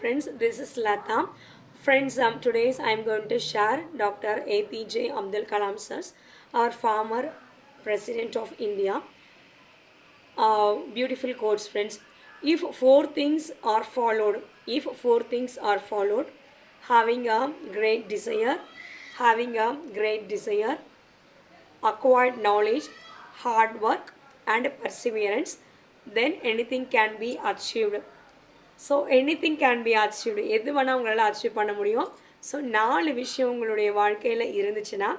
friends this is lata. Friends um, today's i'm going to share dr apj abdul kalam sir our former president of india. Uh, beautiful quotes friends. If four things are followed if four things are followed having a great desire having a great desire acquired knowledge hard work and perseverance then anything can be achieved so anything can be achieved எது வேணால் உங்களால் achieve பண்ண முடியும். So நாலு விஷயம் உங்களுடைய வாழ்க்கையில் இருந்துச்சுன்னா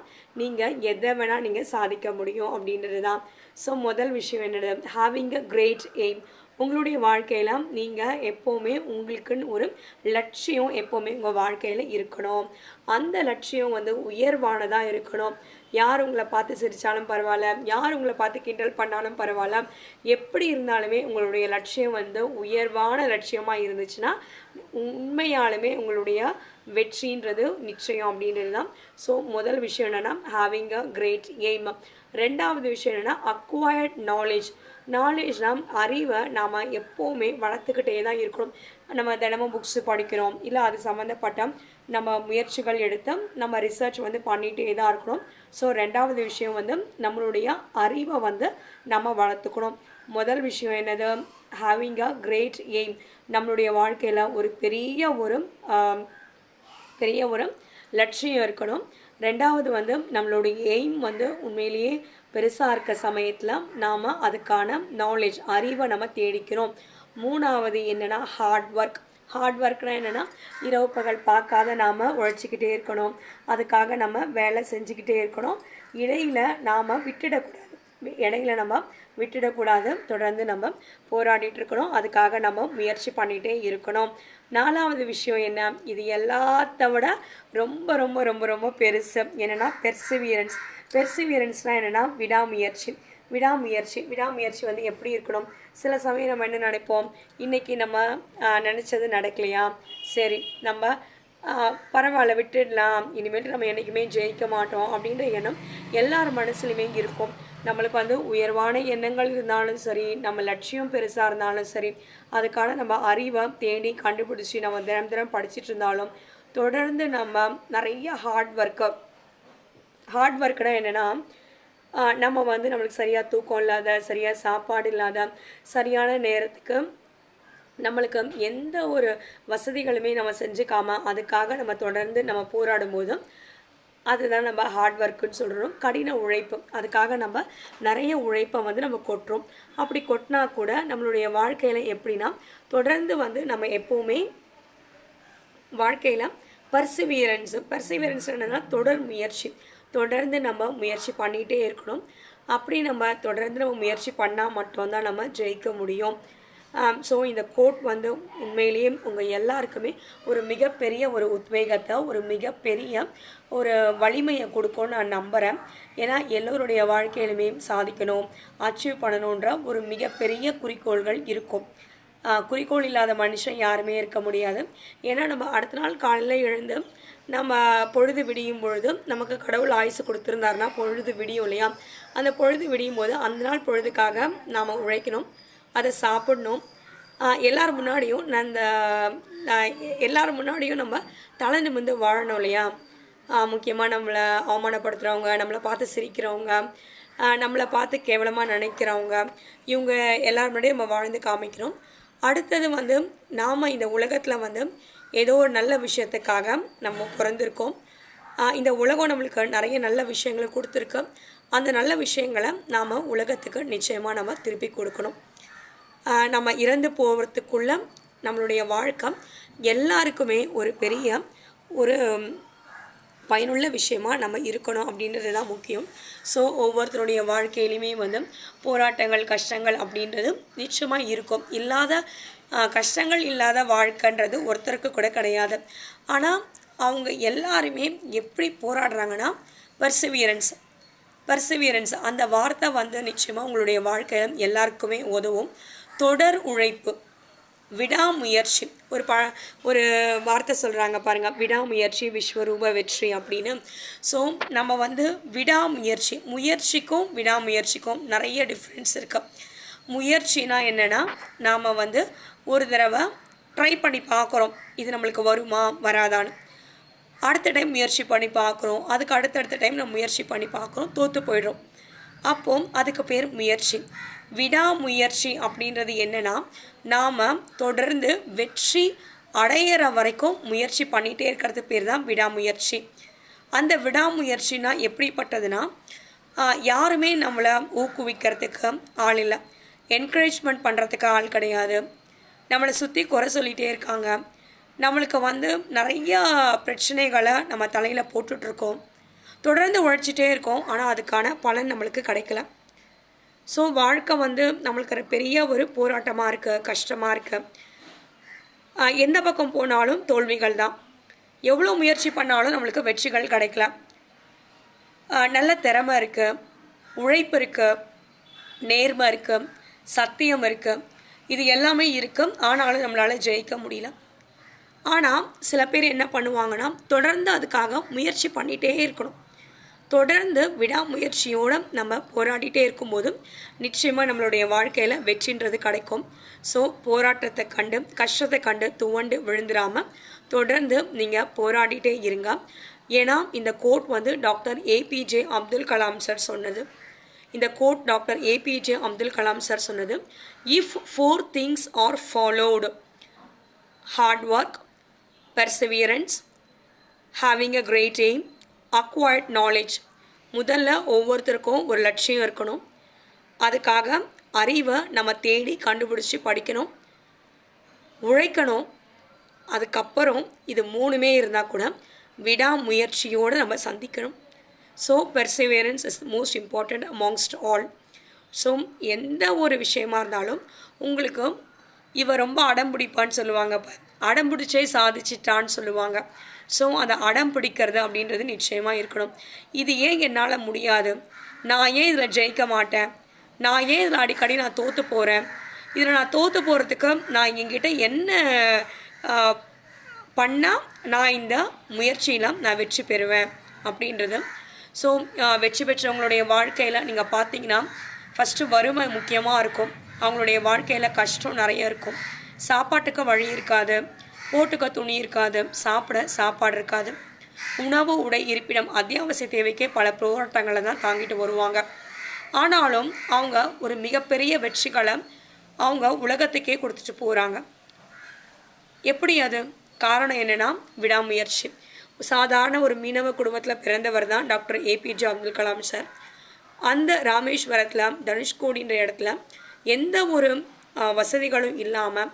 நீங்கள் எதை வேணால் நீங்கள் சாதிக்க முடியும் அப்படின்றது தான் ஸோ முதல் விஷயம் என்னது? ஹேவிங் அ கிரேட் எய்ம் உங்களுடைய வாழ்க்கையில் நீங்கள் எப்போவுமே உங்களுக்குன்னு ஒரு லட்சியம் எப்போவுமே உங்கள் வாழ்க்கையில் இருக்கணும். அந்த லட்சியம் வந்து உயர்வானதாக இருக்கணும். யார் உங்களை பார்த்து சிரித்தாலும் பரவாயில்ல? யார் உங்களை பார்த்து கிண்டல் பண்ணாலும் பரவாயில்ல? எப்படி இருந்தாலுமே உங்களுடைய லட்சியம் வந்து உயர்வான லட்சியமாக இருந்துச்சுன்னா உண்மையாலுமே உங்களுடைய வெற்றின்றது நிச்சயம் அப்படின்றது தான் ஸோ முதல் விஷயம் என்னென்னா ஹேவிங் அ கிரேட் எய்ம் ரெண்டாவது விஷயம் என்னென்னா அக்வயர்ட் நாலேஜ் நாலேஜ்னால் அறிவை நாம் எப்போவுமே வளர்த்துக்கிட்டே தான் இருக்கணும். நம்ம தினமும் புக்ஸு படிக்கிறோம் இல்லை அது சம்மந்தப்பட்ட நம்ம முயற்சிகள் எடுத்து நம்ம ரிசர்ச் வந்து பண்ணிகிட்டே தான் இருக்கணும். ஸோ ரெண்டாவது விஷயம் வந்து நம்மளுடைய அறிவை வந்து நம்ம வளர்த்துக்கணும். முதல் விஷயம் என்னது? ஹேவிங் அ கிரேட் எய்ம் நம்மளுடைய வாழ்க்கையில் ஒரு பெரிய ஒரு பெரிய ஒரு லட்சியம் இருக்கணும். ரெண்டாவது வந்து நம்மளுடைய எய்ம் வந்து உண்மையிலேயே பெருசாக இருக்க சமயத்தில் நாம் அதுக்கான நாலேஜ் அறிவை நம்ம தேடிக்கிறோம். மூணாவது என்னென்னா ஹார்ட் ஒர்க் ஹார்ட் ஒர்க்னா என்னென்னா இரவு பகல் பார்க்காத நாம் உழைச்சிக்கிட்டே இருக்கணும். அதுக்காக நம்ம வேலை செஞ்சுக்கிட்டே இருக்கணும். இடையில் நாம் விட்டுடக்கூடாது. இடையில நம்ம விட்டுடக்கூடாது. தொடர்ந்து நம்ம போராடிட்டு இருக்கணும். அதுக்காக நம்ம முயற்சி பண்ணிகிட்டே இருக்கணும். நாலாவது விஷயம் என்ன? இது எல்லாத்த விட ரொம்ப ரொம்ப ரொம்ப ரொம்ப பெருசு. என்னென்னா பெர்சிவியரன்ஸ் பெர்சிவியரன்ஸ்னால் என்னென்னா விடாமுயற்சி. விடாமுயற்சி. விடாமுயற்சி வந்து எப்படி இருக்கணும்? சில சமயம் நம்ம என்ன நினைப்போம்? இன்றைக்கி நம்ம நினச்சது நடக்கலையா? சரி நம்ம பரவாயில்ல விட்டுடலாம். இனிமேல் நம்ம என்றைக்குமே ஜெயிக்க மாட்டோம் அப்படின்ற எண்ணம் எல்லார் மனசுலையுமே இருக்கும். நம்மளுக்கு வந்து உயர்வான எண்ணங்கள் இருந்தாலும் சரி நம்ம லட்சியம் பெருசாக இருந்தாலும் சரி அதுக்கான நம்ம அறிவை தேடி கண்டுபிடிச்சி நம்ம தினம் தினம் படிச்சுட்டு இருந்தாலும் தொடர்ந்து நம்ம நிறைய ஹார்ட் ஒர்க்கு ஹார்ட் ஒர்க்குனா என்னென்னா நம்ம வந்து நம்மளுக்கு சரியாக தூக்கம் இல்லாத சரியாக சாப்பாடு இல்லாத சரியான நேரத்துக்கு நம்மளுக்கு எந்த ஒரு வசதிகளுமே நம்ம செஞ்சுக்காமல் அதுக்காக நம்ம தொடர்ந்து நம்ம போராடும் போது அதுதான் நம்ம ஹார்ட் ஒர்க்குன்னு சொல்கிறோம் கடின உழைப்பு. அதுக்காக நம்ம நிறைய உழைப்பை வந்து நம்ம கொட்டுறோம். அப்படி கொட்டினா கூட நம்மளுடைய வாழ்க்கையில் எப்படின்னா தொடர்ந்து வந்து நம்ம எப்போவுமே வாழ்க்கையில் பர்சிவியரன்ஸு பர்சிவியரன்ஸ் என்னென்னா தொடர் முயற்சி. தொடர்ந்து நம்ம முயற்சி பண்ணிகிட்டே இருக்கணும். அப்படி நம்ம தொடர்ந்து நம்ம முயற்சி பண்ணால் மட்டும்தான் நம்ம ஜெயிக்க முடியும். ஸோ இந்த கோட் வந்து உண்மையிலேயே உங்கள் எல்லாருக்குமே ஒரு மிகப்பெரிய ஒரு உத்வேகத்தை ஒரு மிகப்பெரிய ஒரு வலிமையை கொடுக்கும்னு நான் நம்புகிறேன் ஏன்னா எல்லோருடைய வாழ்க்கையிலுமே சாதிக்கணும் அச்சீவ் பண்ணணுன்ற ஒரு மிகப்பெரிய குறிக்கோள்கள் இருக்கும். குறிக்கோள் இல்லாத மனுஷன் யாருமே இருக்க முடியாது. ஏன்னா நம்ம அடுத்த நாள் காலையில் எழுந்து நம்ம பொழுது விடியும் பொழுது நமக்கு கடவுள் ஆயுசு கொடுத்துருந்தாருன்னா பொழுது விடியும் இல்லையா? அந்த பொழுது விடியும் போது அந்த நாள் பொழுதுக்காக நாம் உழைக்கணும் அதை சாப்பிடணும். எல்லார் முன்னாடியும் அந்த எல்லார் முன்னாடியும் நம்ம தலை நிமிந்து வாழணும் இல்லையா? முக்கியமாக நம்மளை அவமானப்படுத்துகிறவங்க நம்மளை பார்த்து சிரிக்கிறவங்க நம்மளை பார்த்து கேவலமாக நினைக்கிறவங்க இவங்க எல்லார் முன்னாடியும் நம்ம வாழ்ந்து காமிக்கிறோம் அடுத்தது வந்து நாம் இந்த உலகத்தில் வந்து ஏதோ ஒரு நல்ல விஷயத்துக்காக நம்ம பிறந்திருக்கோம். இந்த உலகம் நம்மளுக்கு நிறைய நல்ல விஷயங்களை கொடுத்துருக்கு. அந்த நல்ல விஷயங்களை நாம் உலகத்துக்கு நிச்சயமாக நம்ம திருப்பி கொடுக்கணும். நம்ம இறந்து போகிறதுக்குள்ள நம்மளுடைய வாழ்க்கை எல்லாருக்குமே ஒரு பெரிய ஒரு பயனுள்ள விஷயமா நம்ம இருக்கணும் அப்படின்றது தான் முக்கியம். ஸோ ஒவ்வொருத்தருடைய வாழ்க்கையிலையுமே வந்து போராட்டங்கள் கஷ்டங்கள் அப்படின்றது நிச்சயமாக இருக்கும். இல்லாத கஷ்டங்கள் இல்லாத வாழ்க்கைன்றது ஒருத்தருக்கு கூட கிடையாது. ஆனால் அவங்க எல்லாருமே எப்படி போராடுறாங்கன்னா பர்சிவியரன்ஸ் பர்சிவியரன்ஸ் அந்த வார்த்தை வந்து நிச்சயமாக உங்களுடைய வாழ்க்கையில் எல்லாருக்குமே உதவும். தொடர் உழைப்பு விடாமுயற்சி. ஒரு ப ஒரு வார்த்தை சொல்கிறாங்க பாருங்கள் விடாமுயற்சி விஸ்வரூப வெற்றி அப்படின்னு. ஸோ நம்ம வந்து விடாமுயற்சி முயற்சிக்கும் விடாமுயற்சிக்கும் நிறைய டிஃப்ரென்ஸ் இருக்குது முயற்சினா என்னென்னா நாம் வந்து ஒரு தடவை ட்ரை பண்ணி பார்க்குறோம். இது நம்மளுக்கு வருமா வராதான்னு. அடுத்த டைம் முயற்சி பண்ணி பார்க்குறோம். அதுக்கு அடுத்தடுத்த டைம் நம்ம முயற்சி பண்ணி பார்க்குறோம். தோற்று போயிடுறோம். அப்போ அதுக்கு பேர் முயற்சி. விடாமுயற்சி அப்படின்றது என்னென்னா நாம் தொடர்ந்து வெற்றி அடையிற வரைக்கும் முயற்சி பண்ணிகிட்டே இருக்கிறது பேர் தான் விடாமுயற்சி. அந்த விடாமுயற்சினா எப்படிப்பட்டதுன்னா யாருமே நம்மளை ஊக்குவிக்கிறதுக்கு ஆள் இல்லை. என்கரேஜ்மெண்ட் பண்ணுறதுக்கு ஆள் கிடையாது. நம்மளை சுற்றி குறை சொல்லிகிட்டே இருக்காங்க. நம்மளுக்கு வந்து நிறையா பிரச்சனைகளை நம்ம தலையில் போட்டுட்ருக்கோம். தொடர்ந்து உழைச்சிட்டே இருக்கோம். ஆனால் அதுக்கான பலன் நம்மளுக்கு கிடைக்கல. ஸோ வாழ்க்கை வந்து நம்மளுக்கு ஒரு பெரிய ஒரு போராட்டமாக இருக்குது கஷ்டமாக இருக்குது எந்த பக்கம் போனாலும் தோல்விகள் தான். எவ்வளோ முயற்சி பண்ணாலும் நம்மளுக்கு வெற்றிகள் கிடைக்கல. நல்ல திறமை இருக்குது உழைப்பு இருக்குது நேர்மை இருக்குது சத்தியம் இருக்குது இது எல்லாமே இருக்குது ஆனாலும் நம்மளால் ஜெயிக்க முடியல. ஆனால் சில பேர் என்ன பண்ணுவாங்கன்னா தொடர்ந்து அதுக்காக முயற்சி பண்ணிகிட்டே இருக்கணும். தொடர்ந்து விடாமுயற்சியோடு நம்ம போராடிட்டே இருக்கும்போது நிச்சயமாக நம்மளுடைய வாழ்க்கையில் வெற்றின்றது கிடைக்கும். ஸோ போராட்டத்தை கண்டு கஷ்டத்தை கண்டு துவண்டு விழுந்துடாமல் தொடர்ந்து நீங்கள் போராடிட்டே இருங்க. ஏன்னா இந்த கோட் வந்து டாக்டர் ஏபிஜே அப்துல் கலாம் சார் சொன்னது. இந்த quote doctor APJ Abdul Kalam sir சொன்னது if four things are followed hard work perseverance having a great aim acquired knowledge முதல்ல ஒவ்வொருத்தருக்கும் ஒரு லட்சியம் இருக்கணும். அதுக்காக அறிவை நம்ம தேடி கண்டுபிடிச்சி படிக்கணும். உழைக்கணும். அதுக்கப்புறம் இது மூணுமே இருந்தால் கூட விடாமுயற்சியோடு நம்ம சந்திக்கணும். So perseverance is most important amongst all so எந்த ஒரு விஷயமா இருந்தாலும் உங்களுக்கு இவன் ரொம்ப அடம் பிடிப்பான்னு சொல்லுவாங்க. அடம் பிடிச்சே சாதிச்சிட்டான்னு சொல்லுவாங்க. ஸோ அதை அடம் பிடிக்கிறது அப்படின்றது நிச்சயமாக இருக்கணும். இது ஏன் என்னால் முடியாது? நான் ஏன் இதில் ஜெயிக்க மாட்டேன்? நான் ஏன் இதில் அடிக்கடி நான் தோற்று போகிறேன் இதில் நான் தோற்று போகிறதுக்கு நான் என்கிட்ட என்ன பண்ணால் நான் இந்த முயற்சியெல்லாம் நான் வெற்றி பெறுவேன் அப்படின்றது ஸோ uh, வெற்றி பெற்றவங்களுடைய வாழ்க்கையில் நீங்கள் பார்த்தீங்கன்னா ஃபஸ்ட்டு வறுமை முக்கியமாக இருக்கும். அவங்களுடைய வாழ்க்கையில் கஷ்டம் நிறைய இருக்கும். சாப்பாட்டுக்கு வழி இருக்காது. போட்டுக்க துணி இருக்காது. சாப்பிட சாப்பாடு இருக்காது. உணவு உடை இருப்பிடம் அத்தியாவசிய தேவைக்கே பல போராட்டங்களை தான் தாங்கிட்டு வருவாங்க. ஆனாலும் அவங்க ஒரு மிகப்பெரிய வெற்றிகளை அவங்க உலகத்துக்கே கொடுத்துட்டு போகிறாங்க எப்படி அது? காரணம் என்னன்னா விடாமுயற்சி. சாதாரண ஒரு மீனவ குடும்பத்தில் பிறந்தவர் தான் டாக்டர் ஏபிஜே அப்துல் கலாம் சார். அந்த ராமேஸ்வரத்தில் தனுஷ்கோடின்ற இடத்துல எந்த ஒரு வசதிகளும் இல்லாமல்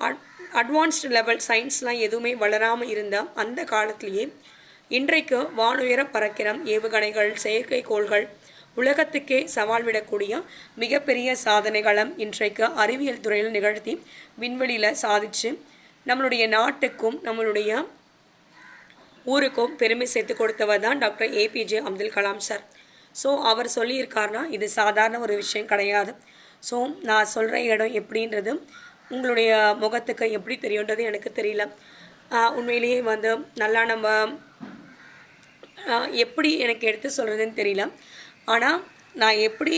அட் அட்வான்ஸ்டு லெவல் சயின்ஸ்லாம் எதுவுமே வளராமல் இருந்த அந்த காலத்திலேயே இன்றைக்கு வானுயர பறக்கிற ஏவுகணைகள் செயற்கைக்கோள்கள் உலகத்துக்கே சவால் விடக்கூடிய மிகப்பெரிய சாதனைகளும் இன்றைக்கு அறிவியல் துறையில் நிகழ்த்தி விண்வெளியில் சாதிச்சு நம்மளுடைய நாட்டுக்கும் நம்மளுடைய ஊருக்கும் பெருமை சேர்த்து கொடுத்தவர் தான் doctor APJ Abdul Kalam sir. So அவர் சொல்லியிருக்காருனா இது சாதாரண ஒரு விஷயம் கிடையாது. ஸோ நான் சொல்கிற இடம் எப்படின்றது உங்களுடைய முகத்துக்கு எப்படி தெரியுன்றது எனக்கு தெரியல. உண்மையிலேயே வந்து நல்லா நம்ம எப்படி எனக்கு எடுத்து சொல்கிறதுன்னு தெரியல. ஆனால் நான் எப்படி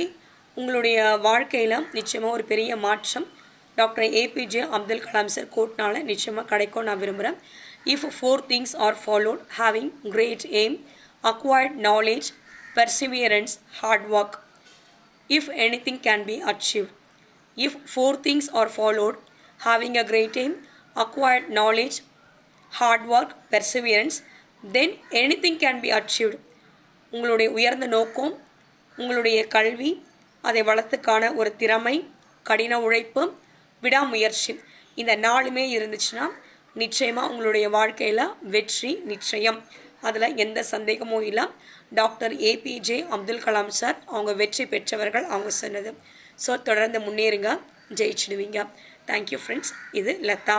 உங்களுடைய வாழ்க்கையில் நிச்சயமாக ஒரு பெரிய மாற்றம் டாக்டர் ஏபிஜே அப்துல் கலாம் சார் கோட்னால நிச்சயமாக கிடைக்கும் நான் விரும்புகிறேன் if four things are followed having great aim acquired knowledge perseverance hard work if anything can be achieved if four things are followed having a great aim acquired knowledge hard work perseverance then anything can be achieved உங்களுடைய உயர்ந்த நோக்கம் உங்களுடைய கல்வி அதை வளர்த்துக்கான ஒரு திறமை கடின உழைப்பு விடாமுயற்சி இந்த நாலுமே இருந்துச்சுன்னா நிச்சயமாக உங்களுடைய வாழ்க்கையில் வெற்றி நிச்சயம். அதில் எந்த சந்தேகமும் இல்லை. டாக்டர் ஏபிஜே அப்துல் கலாம் சார் அவங்க வெற்றி பெற்றவர்கள் அவங்க சொன்னது. ஸோ தொடர்ந்து முன்னேறுங்க. ஜெயிச்சிடுவீங்க. தேங்க்யூ ஃப்ரெண்ட்ஸ் இது லதா.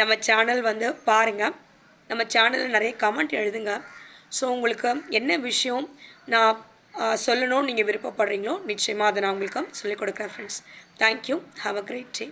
நம்ம சேனல் வந்து பாருங்கள் நம்ம சேனலில் நிறைய கமெண்ட் எழுதுங்க. ஸோ உங்களுக்கு என்ன விஷயம் நான் சொல்லணும்னு நீங்கள் விருப்பப்படுறீங்களோ நிச்சயமாக அதை நான் உங்களுக்கு சொல்லிக் கொடுக்குறேன் friends thank you have a great day